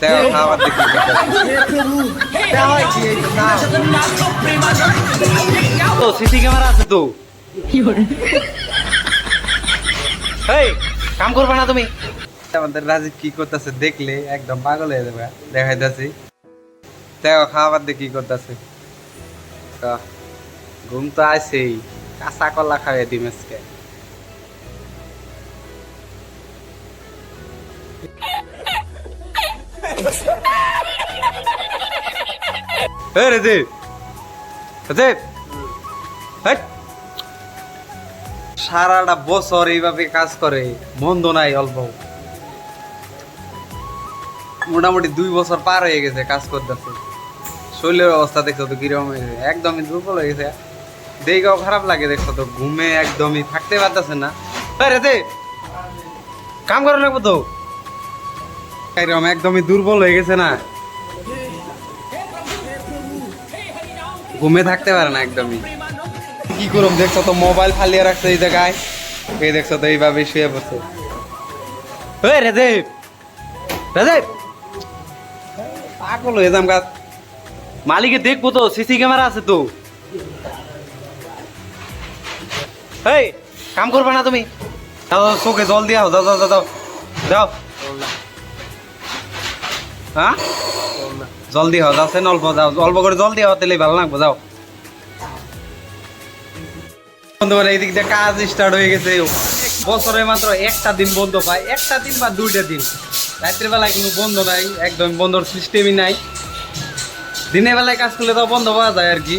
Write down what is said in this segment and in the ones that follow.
দেখো খাবার দেখি তো সিসি ক্যামেরা আছে তো। এই কাম করবে না তুমি। আমাদের রাজীব কি করতেছে দেখলে একদম পাগল হয়ে যাবে দেখাইতেছি। দেখো খাবার দিয়ে কি করতেছে। ঘুম তো আছেই কাঁচা কলা খাবে ডিমেসকে সারাটা বছর এইভাবে কাজ করে বন্ধ নাই অল্প। মোটামুটি দুই বছর পার হয়ে গেছে কাজ করতেছে। শরীরের অবস্থা দেখছ তো কীরকম গেছে একদমই দুর্বল হয়ে গেছে। দেখেও খারাপ লাগে, দেখছ তো। ঘুমে একদমই থাকতে পারতেছে না। কাম করা লাগবো তো। এরকম একদমই দুর্বল হয়ে গেছে না। ঘুমে থাকতে পারে না একদমই। কি করুম, দেখছ তো, মোবাইল ফালিয়ে রাখছে এই জায়গায়। এই দেখছ তো, এইভাবে শুয়ে পড়ছে। ওই রেদেব রেদেব পাগল হয়ে যাম গাছ মালিকে দেখব তো, সিসি ক্যামেরা আছে তো। এই, কাম করবে না তুমি। চোখে জল দিয়া যাও। হ্যাঁ? জল দিয়ে যাও অল্প যাও, অল্প করে জল দিয়ে তাহলে ভালো লাগবো, যাও। বন্ধুরা এই দিয়ে কাজ স্টার্ট হয়ে গেছে। বছরে মাত্র একটা দিন বন্ধ পায়, একটা দিন বা দুইটা দিন। রাত্রের বেলায় কোনো বন্ধ নাই, একদম বন্ধর সিস্টেমই নাই। দিনের বেলায় কাজ করলে তো বন্ধ পাওয়া যায় আর কি।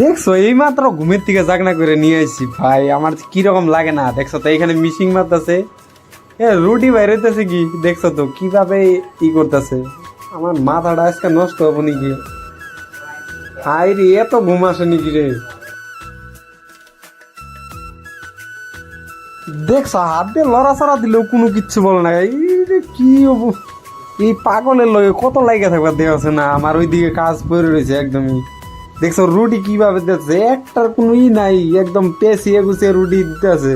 দেখছ, এই মাত্র ঘুমের থেকে জাগনা করে নিয়ে আসছি। ভাই, আমার কীরকম লাগে না, দেখছ তো এখানে মিশিং মারতেছে। রুটি বাইরেতেছে কি? দেখছ তো, কীভাবে ই করতেছে? আমার মাথাটা আজকে নষ্ট হব নাকি? হাই রে এত ঘুম আসে নাকি রে? দেখছ, হাত দিয়ে লড়াচড়া দিলেও কোনো কিচ্ছু বলে না। কি হব এই পাগলের লগে কত লাগে থাকবার দেওয়া আছে না? আমার ওইদিকে কাজ পড়ে রয়েছে একদমই। দেখছ, রুটি কীভাবে দিতেছে? একটার কোনো ই নাই, একদম পেঁচিয়ে গুছিয়ে রুটি দিতে আছে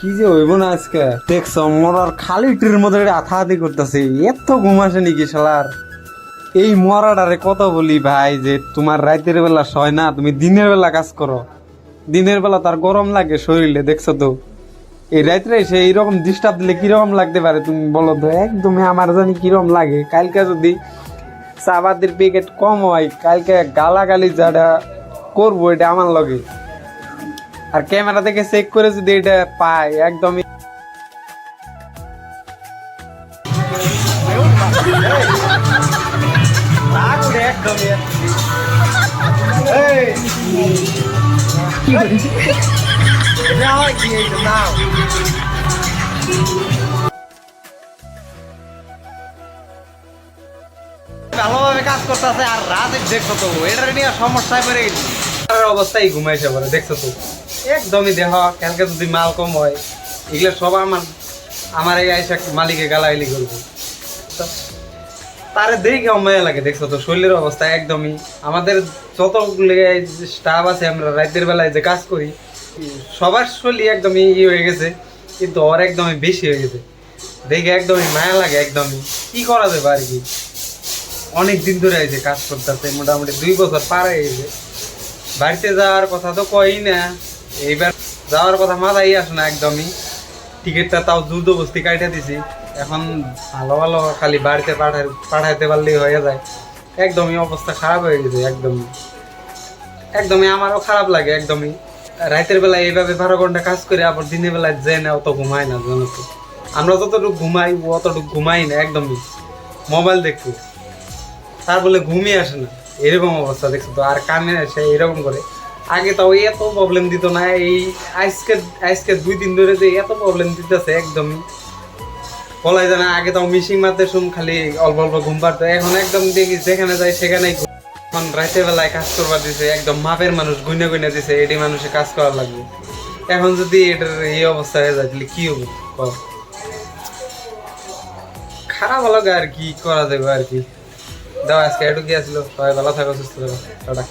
কি যে হইব না আজকে? দেখছ মরার খালি ট্রির মধ্যে আথা হাতি করতেছে। এত ঘুম আসে নাকি শালার? এই মরাটারে কত বলি ভাই, যে তোমার রাতের বেলা সয় না, তুমি দিনের বেলা কাজ করো। দিনের বেলা তার গরম লাগে শরীরে, দেখছ তো? এই রাত্রে এসে এইরকম ডিস্টার্ব দিলে কীরকম লাগতে পারে তুমি বলো তো? একদমই আমার জানি কীরকম লাগে। কালকে যদি চাবাদের প্যাকেট কম হয়, কালকে গালাগালি যাটা করব, এটা আমার লগে। আর ক্যামেরা থেকে চেক করে যদি এটা পাই একদমই একদমই ভালোভাবে কাজ করতেছে আর রাতে দেখছ তো এটা নিয়ে সমস্যায় পড়ে গেছি। অবস্থায় ঘুমাইছে বলে দেখছ তো? একদমই দেহ, কালকে যদি মাল কম হয়, এগুলো সব আমার আমার এই আইসা মালিকে গালাগালি করবে। তারে দেখে মায়া লাগে, দেখছ তো? শরীরের অবস্থা একদমই আমাদের যতগুলো স্টাফ আছে, আমরা রাতের বেলায় যে কাজ করি, সবার শরীর একদমই ই হয়ে গেছে, কিন্তু ওর একদমই বেশি হয়ে গেছে। দেখে একদমই মায়া লাগে, একদমই। কি করা যাবে আর কি? অনেক দিন ধরে যে কাজ করতেছে, মোটামুটি দুই বছর পার হয়ে গেছে। বাড়িতে যাওয়ার কথা তো কই না। এইবার যাওয়ার কথা মাথায় আসে না একদমই। টিকিটটা তাও দ্রুত বস্তি কাটে দিছি। এখন ভালো ভালো খালি বাড়িতে পাঠাই পাঠাইতে পারলেই হয়ে যায়। একদমই অবস্থা খারাপ হয়ে গেছে, একদমই। একদমই আমারও খারাপ লাগে, একদমই। রাতের বেলায় এইভাবে বারো ঘণ্টা কাজ করে আবার দিনের বেলায় না অত ঘুমায় না জানো তো। আমরা যতটুকু ঘুমাই, ও অতটুকু ঘুমাই না, একদমই। মোবাইল দেখব। তার বলে ঘুমিয়ে আসে না। এরকম অবস্থা, দেখছ তো? আর কানে এসে এরকম করে। আগে তাও এত প্রবলেম দিত না, এই আজকে আজকে দুই দিন ধরে যে এত প্রবলেম দিতেছে একদমই। বলাই যায় না, আগে তাও মিশিং মারতে শুন খালি অল্প অল্প ঘুম পারতো এখন একদম দেখি যেখানে যাই সেখানেই। এখন রাতের বেলায় কাজ করবার দিছে, একদম মাপের মানুষ গুনে গুনে দিছে, এটি মানুষে কাজ করার লাগবে। এখন যদি এটার এই অবস্থা হয়ে যায়, তাহলে কি হবে? খারাপ লাগে আর কি করা যাবে আর কি। দাও, আজকে এটুকু আসলো সবাই ভালো থাকো, সুস্থ থাকো। টাটা।